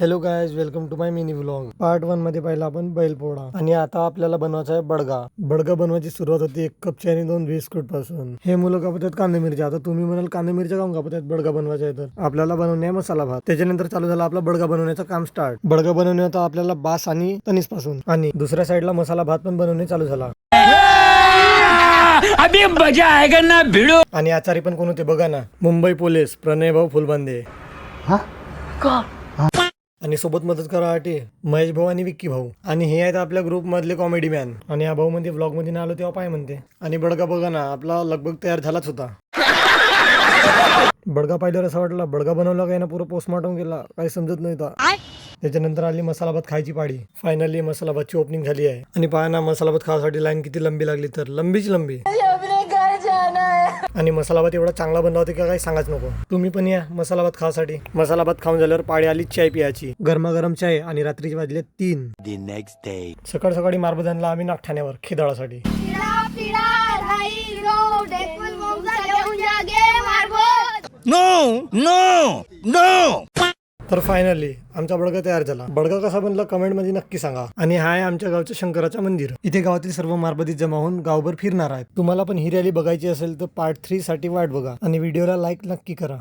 Hello guys welcome to my mini vlog part वनमध्ये पहिला आपण बैलपोळा. आणि आता आपल्याला बनवायचा आहे बडगा. बडगा बनवायची सुरुवात होती एक कपची आणि दोन बिस्कुटपासून. हे मुलं कापतात कांदे मिरच्या आता तुम्ही म्हणाल कांदे मिरच्या काम कापतात बडगा बनवायचा आहे तर? आपल्याला बनवणे आहे मसाला भात. त्याच्यानंतर चालू झाला आपला बडगा बनवण्याचं काम स्टार्ट बडगा बनवणे होता आपल्याला बास आणि तनिसपासून. आणि दुसऱ्या साईडला मसाला भात पण बनवणे चालू झाला. अभी मजा आएगा ना भिड़ो। आणि आचारी पण कोण होते बघा ना. मुंबई पोलीस प्रणय भाऊ फुलबंदे. आणि सोबत मदत करासाठी महेश भाऊ आणि विक्की भाऊ. आणि हे आहेत आपल्या ग्रुप मधले कॉमेडी मॅन आणि हा भाऊ मध्ये ब्लॉगमध्ये आलो तेव्हा पाय म्हणते. आणि बडगा बघा ना आपला लगभग तयार झालाच होता. बडगा पाहिल्यावर असं वाटलं बडगा बनवला काही ना पुरं पोस्टमॉर्टम केला काही समजत नाही होता त्याच्यानंतर आली मसाला भात खायची पाडी. फायनली मसाला भातची ओपनिंग झाली आहे. आणि पहा ना मसाला भात खावासाठी लाईन किती लंबी लागली तर. लंबीच लंबी. आणि मसाला भात एवढा चांगला बनला होता का काही सांगाच नको. तुम्ही पण या मसाला भात खावासाठी. मसाला भात खाऊन झाल्यावर पाळी आली चाय पियाची गरमागरम चाय आणि रात्रीचे वाजले तीन. The next day. सकाळ सकाळी मारबत आणला आम्ही नागठाण्यावर खिदाळासाठी. फिरा फिरा राई तर फायनली आमचा बडगा तयार झाला. बडगा कसा बनला कमेंटमध्ये नक्की सांगा. आणि हा आहे आमच्या गावचं शंकराचं मंदिर. इथे गावातील सर्व मारबती जमा होऊन गावभर फिरणार आहेत. तुम्हाला पण ही रॅली बघायची असेल तर पार्ट थ्री साठी वाट बघा. आणि व्हिडिओला लाईक नक्की करा.